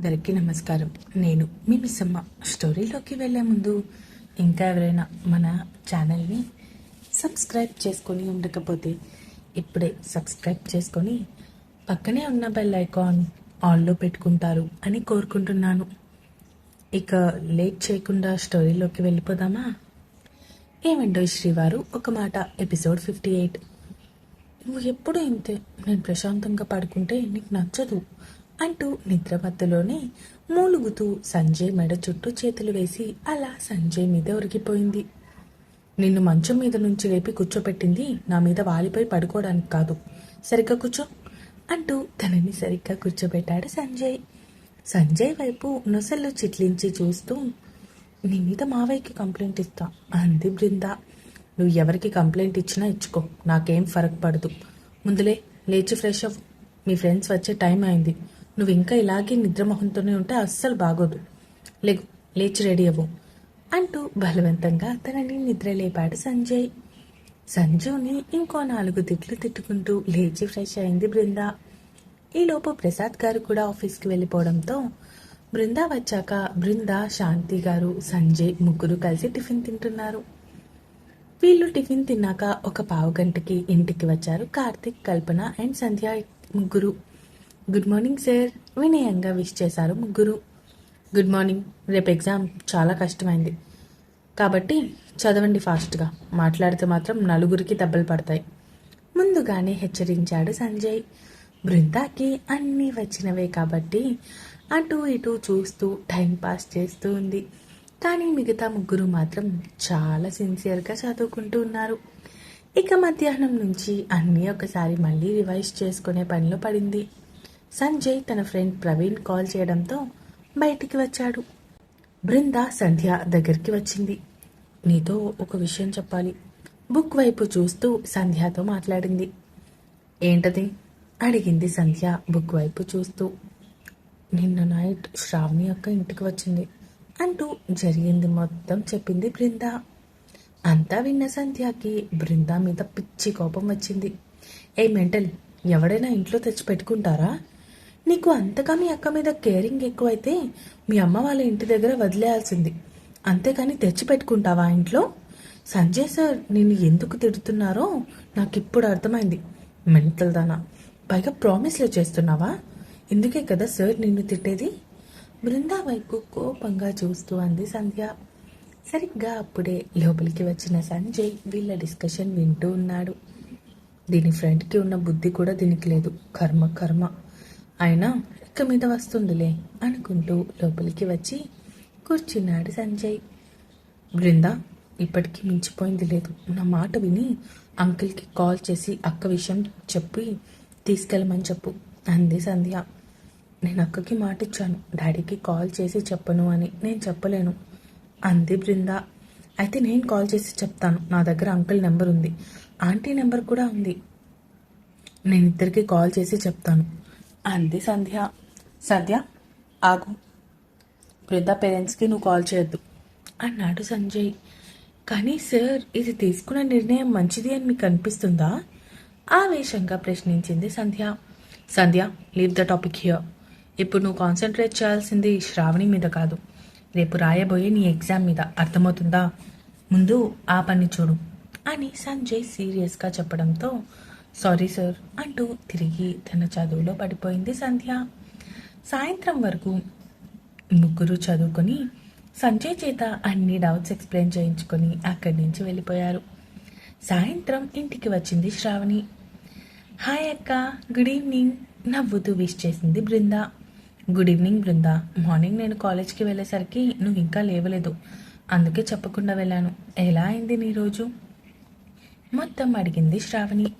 అందరికీ నమస్కారం. నేను మీ మిస్సమ్మ. స్టోరీలోకి వెళ్ళే ముందు ఇంకా ఎవరైనా మన ఛానల్ని సబ్స్క్రైబ్ చేసుకొని ఉండకపోతే ఇప్పుడే సబ్స్క్రైబ్ చేసుకొని పక్కనే ఉన్న బెల్ ఐకాన్ ఆన్లో పెట్టుకుంటారు అని కోరుకుంటున్నాను. ఇక లేట్ చేయకుండా స్టోరీలోకి వెళ్ళిపోదామా? ఏమండో శ్రీవారు ఒక మాట ఎపిసోడ్ ఫిఫ్టీ ఎయిట్. నువ్వు ఎప్పుడు ఇంతే? నేను ప్రశాంతంగా పడుకుంటే నీకు నచ్చదు. అంటూ నిద్ర మధ్యలోనే మూలుగుతూ సంజయ్ మెడ చుట్టూ చేతులు వేసి అలా సంజయ్ మీద ఒరిగిపోయింది. నిన్ను మంచం మీద నుంచి లేపి కూర్చోపెట్టింది నా మీద వాలిపోయి పడుకోవడానికి కాదు. సరిగ్గా కూర్చో అంటూ తనని సరిగ్గా కూర్చోబెట్టాడు సంజయ్. సంజయ్ వైపు నొసళ్ళు చిట్లించి చూస్తూ నీ మీద మావయ్యకి కంప్లైంట్ ఇస్తా అంది బృంద. నువ్వు ఎవరికి కంప్లైంట్ ఇచ్చినా ఇచ్చుకో నాకేం ఫరక్ పడదు. ముందులే లేచి ఫ్రెష్ అవ్వు. మీ ఫ్రెండ్స్ వచ్చే టైం అయింది. నువ్వు ఇంకా ఇలాగే నిద్రమోహంతోనే ఉంటే అస్సలు బాగోదు. లేకు లేచి రెడీ అవ్వు అంటూ బలవంతంగా తనని నిద్ర లేపాడు సంజయ్. సంజుని ఇంకో నాలుగు తిట్లు తిట్టుకుంటూ లేచి ఫ్రెష్ అయింది బృంద. ఈలోపు ప్రసాద్ గారు కూడా ఆఫీస్కి వెళ్ళిపోవడంతో బృంద వచ్చాక బృంద శాంతి గారు సంజయ్ ముగ్గురు కలిసి టిఫిన్ తింటున్నారు. వీళ్ళు టిఫిన్ తిన్నాక ఒక పావు గంటకి ఇంటికి వచ్చారు కార్తిక్ కల్పన అండ్ సంధ్య ముగ్గురు. గుడ్ మార్నింగ్ సార్ వినయంగా విష్ చేశారు ముగ్గురు. గుడ్ మార్నింగ్ రేపు ఎగ్జామ్ చాలా కష్టమైంది. కాబట్టి చదవండి ఫాస్ట్గా మాట్లాడితే మాత్రం నలుగురికి దెబ్బలు పడతాయి. ముందుగానే హెచ్చరించాడు సంజయ్. బృందాకి అన్నీ వచ్చినవే కాబట్టి అటు ఇటు చూస్తూ టైం పాస్ చేస్తూ ఉంది. కానీ మిగతా ముగ్గురు మాత్రం చాలా సిన్సియర్గా చదువుకుంటూ ఉన్నారు. ఇక మధ్యాహ్నం నుంచి అన్నీ ఒకసారి మళ్ళీ రివైజ్ చేసుకునే పనిలో పడింది. సంజయ్ తన ఫ్రెండ్ ప్రవీణ్ కాల్ చేయడంతో బయటికి వచ్చాడు. బృంద సంధ్య దగ్గరికి వచ్చింది. నీతో ఒక విషయం చెప్పాలి. బుక్ వైపు చూస్తూ సంధ్యతో మాట్లాడింది. ఏంటది? అడిగింది సంధ్య బుక్ వైపు చూస్తూ. నిన్న నైట్ శ్రావణి అక్క ఇంటికి వచ్చింది అంటూ జరిగింది మొత్తం చెప్పింది బృంద. అంతా విన్న సంధ్యకి బృంద మీద పిచ్చి కోపం వచ్చింది. ఏ మెంటల్ ఎవడైనా ఇంట్లో తెచ్చి పెట్టుకుంటారా? నీకు అంతగా మీ అక్క మీద కేరింగ్ ఎక్కువైతే మీ అమ్మ వాళ్ళ ఇంటి దగ్గర వదిలేయాల్సింది. అంతేకాని తెచ్చిపెట్టుకుంటావా ఇంట్లో? సంజయ్ సార్ నిన్ను ఎందుకు తిడుతున్నారో నాకు ఇప్పుడు అర్థమైంది. మెంటల్ దానా పైగా ప్రామిస్లో చేస్తున్నావా? ఇందుకే కదా సార్ నిన్ను తిట్టేది? బృందా వైపు కోపంగా చూస్తూ అంది సంధ్య. సరిగ్గా అప్పుడే లోపలికి వచ్చిన సంజయ్ వీళ్ళ డిస్కషన్ వింటూ ఉన్నాడు. దీని ఫ్రెండ్కి ఉన్న బుద్ధి కూడా దీనికి లేదు. కర్మ కర్మ. అయినా ఇక్క మీద వస్తుందిలే అనుకుంటూ లోపలికి వచ్చి కూర్చున్నాడు సంజయ్. బృంద ఇప్పటికీ మించిపోయింది లేదు. నా మాట విని అంకిల్కి కాల్ చేసి అక్క విషయం చెప్పి తీసుకెళ్ళమని చెప్పు అంది సంధ్య. నేను అక్కకి మాట ఇచ్చాను డాడీకి కాల్ చేసి చెప్పను అని నేను చెప్పలేను అంది బృంద. అయితే నేను కాల్ చేసి చెప్తాను. నా దగ్గర అంకుల్ నెంబర్ ఉంది. ఆంటీ నెంబర్ కూడా ఉంది. నేను ఇద్దరికి కాల్ చేసి చెప్తాను. అంది సంధ్య. సంధ్య ఆగు. బృంద పేరెంట్స్కి నువ్వు కాల్ చేయొద్దు అన్నాడు సంజయ్. కానీ సార్ ఇది తీసుకున్న నిర్ణయం మంచిది అని మీకు అనిపిస్తుందా? ఆవేశంగా ప్రశ్నించింది Sandhya. Sandhya leave the topic here. ఇప్పుడు నువ్వు కాన్సన్ట్రేట్ చేయాల్సింది శ్రావణి మీద కాదు. రేపు రాయబోయే నీ ఎగ్జామ్ మీద అర్థమవుతుందా? ముందు ఆ పని చూడు అని సంజయ్ సీరియస్గా చెప్పడంతో సారీ సార్. అంటూ తిరిగి తన చదువులో పడిపోయింది సంధ్య. సాయంత్రం వరకు ముగ్గురు చదువుకొని సంజయ్ చేత అన్ని డౌట్స్ ఎక్స్ప్లెయిన్ చేయించుకొని అక్కడి నుంచి వెళ్ళిపోయారు. సాయంత్రం ఇంటికి వచ్చింది శ్రావణి. హాయ్ అక్క గుడ్ ఈవినింగ్ నవ్వుతూ విష్ చేసింది Brinda. Good evening Brinda. Morning నేను కాలేజ్కి వెళ్ళేసరికి నువ్వు ఇంకా లేవలేదు. అందుకే చెప్పకుండా వెళ్ళాను. ఎలా అయింది నీ రోజు? మొత్తం అడిగింది శ్రావణి.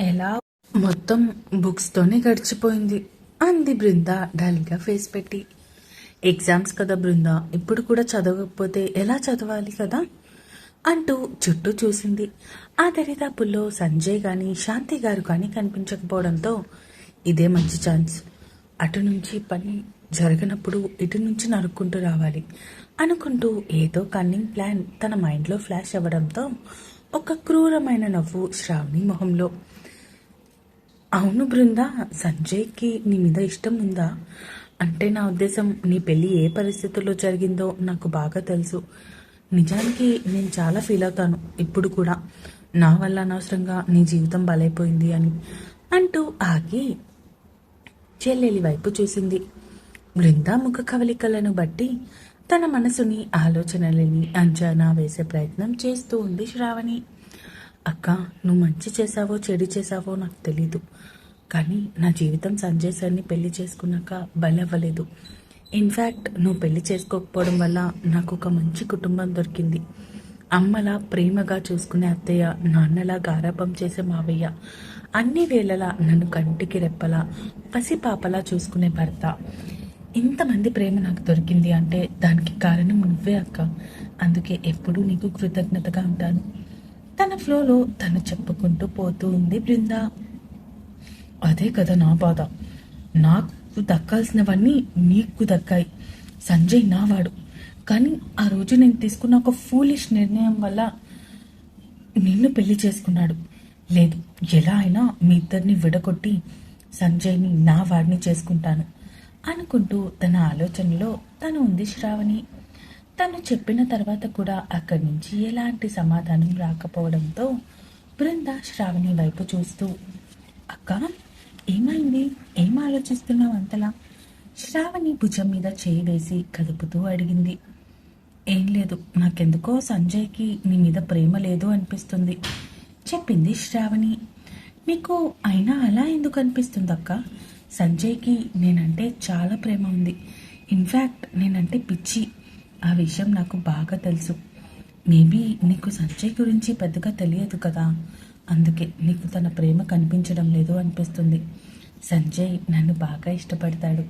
ఎలా? మొత్తం బుక్స్తోనే గడిచిపోయింది. అంది బృంద డల్గా ఫేస్ పెట్టి. ఎగ్జామ్స్ కదా బృంద ఇప్పుడు కూడా చదవకపోతే ఎలా చదవాలి కదా? అంటూ చుట్టూ చూసింది. ఆ దరిదాపుల్లో సంజయ్ కానీ శాంతి గారు కానీ కనిపించకపోవడంతో ఇదే మంచి ఛాన్స్. అటు నుంచి పని జరగనప్పుడు ఇటు నుంచి నరుక్కుంటూ రావాలి అనుకుంటూ ఏదో కన్నింగ్ ప్లాన్ తన మైండ్లో ఫ్లాష్ అవ్వడంతో ఒక క్రూరమైన నవ్వు శ్రావణి మొహంలో అవును బృంద సంజయ్కి నీ మీద ఇష్టం ఉందా? అంటే నా ఉద్దేశం నీ పెళ్ళి ఏ పరిస్థితుల్లో జరిగిందో నాకు బాగా తెలుసు. నిజానికి నేను చాలా ఫీల్ అవుతాను ఇప్పుడు కూడా. నా వల్ల అనవసరంగా నీ జీవితం బలైపోయింది అని అంటూ ఆగి చెల్లెలి వైపు చూసింది. బృందా ముఖ కవలికలను బట్టి తన మనసుని ఆలోచనలని అంచనా వేసే ప్రయత్నం చేస్తూ ఉంది శ్రావణి. అక్క నువ్వు మంచి చేసావో చెడు చేసావో నాకు తెలీదు. కానీ నా జీవితం సంజయ్ సార్ని పెళ్ళి చేసుకున్నాక బలవ్వలేదు. ఇన్ఫ్యాక్ట్ నువ్వు పెళ్ళి చేసుకోకపోవడం వల్ల నాకు ఒక మంచి కుటుంబం దొరికింది. అమ్మలా ప్రేమగా చూసుకునే అత్తయ్య నాన్నలా గారాపం చేసే మావయ్య అన్ని వేళలా నన్ను కంటికి రెప్పలా పసిపాపలా చూసుకునే భర్త. ఇంతమంది ప్రేమ నాకు దొరికింది అంటే దానికి కారణం నువ్వే అక్క. అందుకే ఎప్పుడూ నీకు కృతజ్ఞతగా ఉంటాను. తన ఫ్లోలో తను చెప్పుకుంటూ పోతూ ఉంది బృంద. అదే కదా నా బాధ. నాకు దక్కాల్సినవన్నీ నీకు దక్కాయి. సంజయ్ నావాడు. కానీ ఆ రోజు నేను తీసుకున్న ఒక ఫూలిష్ నిర్ణయం వల్ల నిన్ను పెళ్ళి చేసుకున్నాడు. లేదు ఎలా అయినా మీ ఇద్దరిని విడగొట్టి సంజయ్ని నా వాడిని చేసుకుంటాను అనుకుంటూ తన ఆలోచనలో తను ఉంది శ్రావణి. తను చెప్పిన తర్వాత కూడా అక్కడి నుంచి ఎలాంటి సమాధానం రాకపోవడంతో బృంద శ్రావణి వైపు చూస్తూ అక్క ఏమైంది? ఏం ఆలోచిస్తున్నావు అంతలా? శ్రావణి భుజం మీద చేయి వేసి కదుపుతూ అడిగింది. ఏం లేదు నాకెందుకో సంజయ్కి నీ మీద ప్రేమ లేదు అనిపిస్తుంది చెప్పింది శ్రావణి. నీకు అయినా అలా ఎందుకు అనిపిస్తుంది అక్క సంజయ్కి నేనంటే చాలా ప్రేమ ఉంది. ఇన్ఫ్యాక్ట్ నేనంటే పిచ్చి. ఆ విషయం నాకు బాగా తెలుసు. మేబీ నీకు సంజయ్ గురించి పెద్దగా తెలియదు కదా. అందుకే నీకు తన ప్రేమ కనిపించడం లేదు అనిపిస్తుంది. సంజయ్ నన్ను బాగా ఇష్టపడతాడు.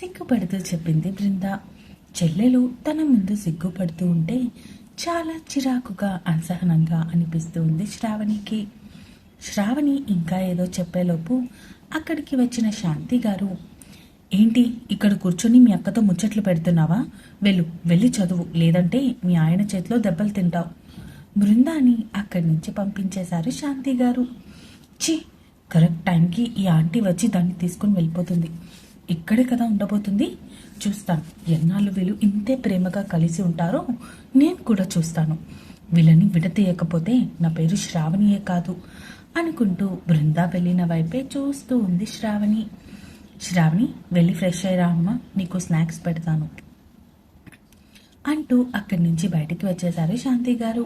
సిగ్గుపడుతూ చెప్పింది బృంద. చెల్లెలు తన ముందు సిగ్గుపడుతూ ఉంటే చాలా చిరాకుగా అసహనంగా అనిపిస్తూ ఉంది శ్రావణికి. శ్రావణి ఇంకా ఏదో చెప్పేలోపు అక్కడికి వచ్చిన శాంతి గారు ఏంటి ఇక్కడ కూర్చొని మీ అక్కతో ముచ్చట్లు పెడుతున్నావా? వెళ్ళు వెళ్ళి చదువు. లేదంటే మీ ఆయన చేతిలో దెబ్బలు తింటావు. బృందాని అక్కడి నుంచి పంపించేశారు శాంతి గారు. చి కరెక్ట్ టైంకి ఈ ఆంటీ వచ్చి దాన్ని తీసుకుని వెళ్ళిపోతుంది. ఇక్కడే కదా ఉండబోతుంది? చూస్తాను ఎన్నాళ్ళు వీళ్ళు ఇంతే ప్రేమగా కలిసి ఉంటారో నేను కూడా చూస్తాను. వీళ్ళని విడతీయకపోతే నా పేరు శ్రావణియే కాదు అనుకుంటూ బృందా వెళ్ళిన వైపే చూస్తూ ఉంది శ్రావణి. శ్రావణి వెళ్ళి ఫ్రెష్ అయ్యరా అమ్మ. నీకు స్నాక్స్ పెడతాను. అంటూ అక్కడి నుంచి బయటికి వచ్చేశారు శాంతి గారు.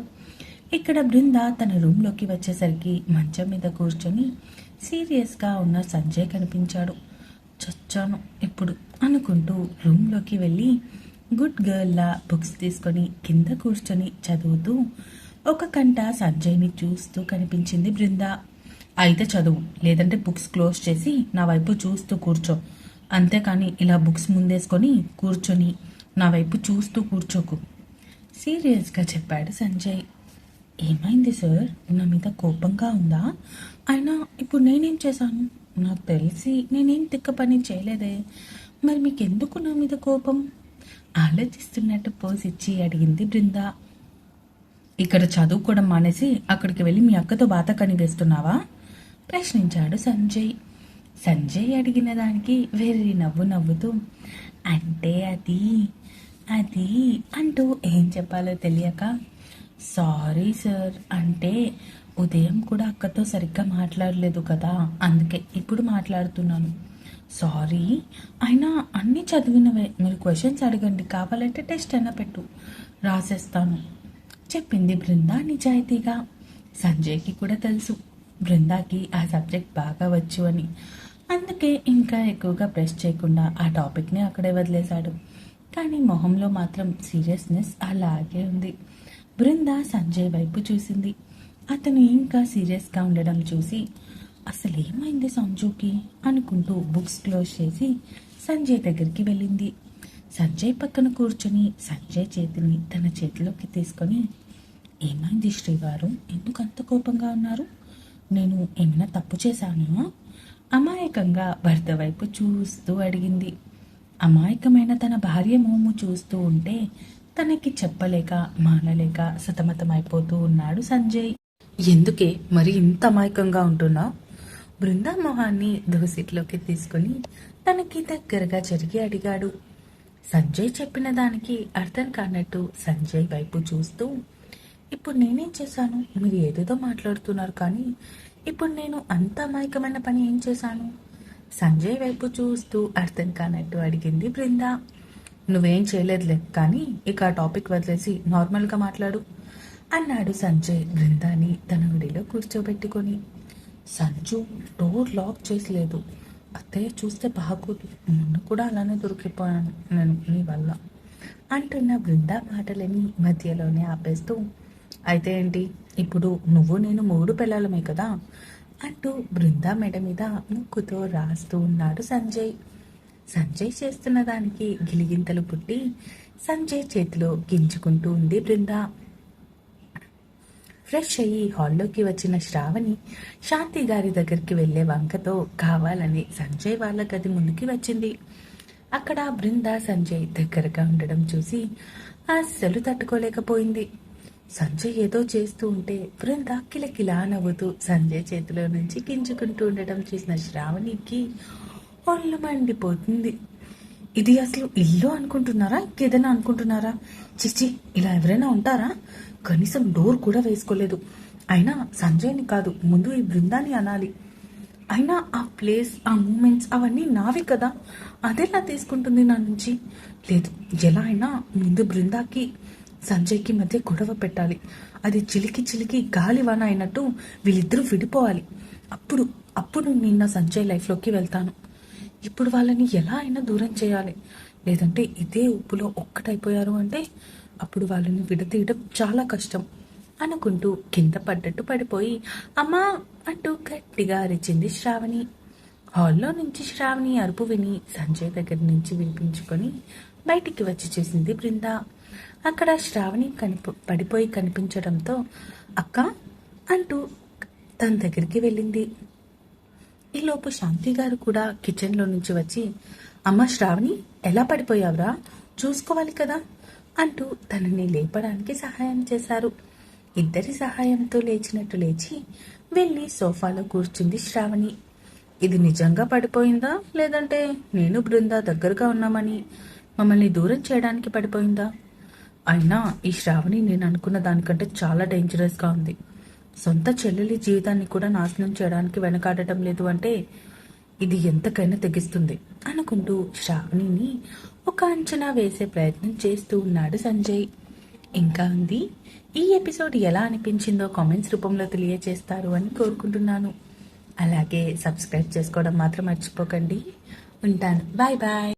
ఇక్కడ బృంద తన రూమ్లోకి వచ్చేసరికి మంచం మీద కూర్చొని సీరియస్గా ఉన్న సంజయ్ కనిపించాడు. చచ్చాను ఇప్పుడు అనుకుంటూ రూమ్లోకి వెళ్ళి గుడ్ గర్ల్లా బుక్స్ తీసుకొని కింద కూర్చొని చదువుతూ ఒక కంట సంజయ్ని చూస్తూ కనిపించింది బృంద. అయితే చదువు లేదంటే బుక్స్ క్లోజ్ చేసి నా వైపు చూస్తూ కూర్చో. అంతేకాని ఇలా బుక్స్ ముందేసుకొని కూర్చొని నా వైపు చూస్తూ కూర్చోకు. సీరియస్గా చెప్పాడు సంజయ్. ఏమైంది సార్? నా మీద కోపంగా ఉందా? అయినా ఇప్పుడు నేనేం చేశాను? నాకు తెలిసి నేనేం తిక్క పని చేయలేదే. మరి మీకు ఎందుకు నా మీద కోపం? ఆలోచిస్తున్నట్టు పోసిచ్చి ఇచ్చి అడిగింది బృంద. ఇక్కడ చదువుకోవడం మానేసి అక్కడికి వెళ్ళి మీ అక్కతో బాత కనిపిస్తున్నావా ప్రశ్నించాడు సంజయ్. సంజయ్ అడిగిన దానికి వేరే నవ్వు నవ్వుతూ అంటే అది అది అంటూ ఏం చెప్పాలో తెలియక సారీ సార్ అంటే ఉదయం కూడా అక్కతో సరిగ్గా మాట్లాడలేదు కదా అందుకే ఇప్పుడు మాట్లాడుతున్నాను. సారీ అయినా అన్నీ చదివినవే మీరు క్వశ్చన్స్ అడగండి కావాలంటే టెస్ట్ అయినా పెట్టు రాసేస్తాను చెప్పింది బృంద నిజాయితీగా. సంజయ్కి కూడా తెలుసు బృందాకి ఆ సబ్జెక్ట్ బాగా వచ్చు అని. అందుకే ఇంకా ఎక్కువగా ప్రెస్ చేయకుండా ఆ టాపిక్ని అక్కడే వదిలేశాడు. కానీ మొహంలో మాత్రం సీరియస్నెస్ అలాగే ఉంది. బృంద సంజయ్ వైపు చూసింది. అతను ఇంకా సీరియస్గా ఉండడం చూసి అసలు ఏమైంది సంజుకి? అనుకుంటూ బుక్స్ క్లోజ్ చేసి సంజయ్ దగ్గరికి వెళ్ళింది. సంజయ్ పక్కన కూర్చొని సంజయ్ చేతిని తన చేతిలోకి తీసుకొని ఏమైంది శ్రీవారు? ఎందుకు అంత కోపంగా ఉన్నారు? నేను ఏమైనా తప్పు చేశానా? అమాయకంగా భర్త వైపు చూస్తూ అడిగింది. అమాయకమైన తన భార్య మోము చూస్తూ ఉంటే తనకి చెప్పలేక మానలేక సతమతమైపోతూ ఉన్నాడు సంజయ్. ఎందుకే మరి ఇంత అమాయకంగా ఉంటున్నావు బృందా మొహాన్ని దోసిట్లోకి తీసుకుని తనకి దగ్గరగా జరిగి అడిగాడు. సంజయ్ చెప్పిన దానికి అర్థం కానట్టు సంజయ్ వైపు చూస్తూ ఇప్పుడు నేనేం చేశాను? మీరు ఏదేదో మాట్లాడుతున్నారు కానీ ఇప్పుడు నేను అంత అమాయకమైన పని ఏం చేశాను? సంజయ్ వైపు చూస్తూ అర్థం కానట్టు అడిగింది బృంద. నువ్వేం చేయలేదులే కానీ ఇక ఆ టాపిక్ వదిలేసి నార్మల్గా మాట్లాడు అన్నాడు సంజయ్ బృందాని తన ఒడిలో కూర్చోబెట్టుకొని. సంజు డోర్ లాక్ చేసలేదు. అత్తయ్య చూస్తే బాగోదు. మొన్న కూడా అలానే దొరికిపోయాను నేను నీ వల్ల అంటున్న బృందా మాటలని మధ్యలోనే ఆపేస్తూ. అయితే ఏంటి? ఇప్పుడు నువ్వు నేను మూడు పిల్లలమే కదా. అంటూ బృందా మెడ మీద ముక్కుతో రాస్తూ ఉన్నాడు సంజయ్. సంజయ్ చేస్తున్న దానికి గిలిగింతలు పుట్టి సంజయ్ చేతిలో గింజుకుంటూ ఉంది బృందా. ఫ్రెష్ అయ్యి హాల్లోకి వచ్చిన శ్రావణి శాంతి గారి దగ్గరికి వెళ్ళే వంకతో కావాలని సంజయ్ వాళ్ళ గది ముందుకి వచ్చింది. అక్కడ బృంద సంజయ్ దగ్గరగా ఉండడం చూసి అస్సలు తట్టుకోలేకపోయింది. సంజయ్ ఏదో చేస్తూ ఉంటే బృంద కిలకిలా నవ్వుతూ సంజయ్ చేతిలో నుంచి గింజుకుంటూ ఉండటం చూసిన శ్రావణికి ఒళ్ళు మండిపోతుంది. ఇది అసలు ఇల్లు అనుకుంటున్నారా? ఇంకేదైనా అనుకుంటున్నారా? చిచి ఇలా ఎవరైనా ఉంటారా? కనీసం డోర్ కూడా వేసుకోలేదు. అయినా సంజయ్ని కాదు ముందు ఈ బృందాన్ని అనాలి. అయినా ఆ ప్లేస్ ఆ మూమెంట్స్ అవన్నీ నావి కదా. అదెలా తీసుకుంటుంది నా నుంచి. లేదు ఎలా అయినా ముందు బృందాకి సంజయ్కి మధ్య గొడవ పెట్టాలి. అది చిలికి చిలికి గాలివాన అయినట్టు వీళ్ళిద్దరూ విడిపోవాలి. అప్పుడు అప్పుడు నేను నా సంజయ్ లైఫ్లోకి వెళ్తాను. ఇప్పుడు వాళ్ళని ఎలా అయినా దూరం చేయాలి. లేదంటే ఇదే ఉప్పులో ఒక్కటైపోయారు అంటే అప్పుడు వాళ్ళని విడతీయడం చాలా కష్టం అనుకుంటూ కింద పడ్డట్టు పడిపోయి అమ్మా అంటూ గట్టిగా అరిచింది శ్రావణి. హాల్లో నుంచి శ్రావణి అరుపు విని సంజయ్ దగ్గర నుంచి వినిపించుకొని బయటికి వచ్చి చూసింది బృంద. అక్కడ శ్రావణి కనిపి పడిపోయి కనిపించడంతో అక్క అంటూ తన దగ్గరికి వెళ్ళింది. ఈలోపు శాంతి గారు కూడా కిచెన్లో నుంచి వచ్చి అమ్మ శ్రావణి ఎలా పడిపోయావురా? చూసుకోవాలి కదా అంటూ తనని లేపడానికి సహాయం చేశారు. ఇద్దరి సహాయంతో లేచినట్టు లేచి వెళ్ళి సోఫాలో కూర్చుంది శ్రావణి. ఇది నిజంగా పడిపోయిందా? లేదంటే నేను బృందా దగ్గరగా ఉన్నామని మమ్మల్ని దూరం చేయడానికి పడిపోయిందా? అయినా ఈ శ్రావణి నేను అనుకున్న దానికంటే చాలా డేంజరస్గా ఉంది. సొంత చెల్లెలి జీవితాన్ని కూడా నాశనం చేయడానికి వెనకాడటం లేదు అంటే ఇది ఎంతకైనా తెగిస్తుంది. అనుకుంటూ శ్రావణిని ఒక అంచనా వేసే ప్రయత్నం చేస్తూ ఉన్నాడు సంజయ్. ఇంకా ఉంది? ఈ ఎపిసోడ్ ఎలా అనిపించిందో కామెంట్స్ రూపంలో తెలియజేస్తారు అని కోరుకుంటున్నాను. అలాగే సబ్స్క్రైబ్ చేసుకోవడం మాత్రం మర్చిపోకండి. ఉంటాను. Bye bye.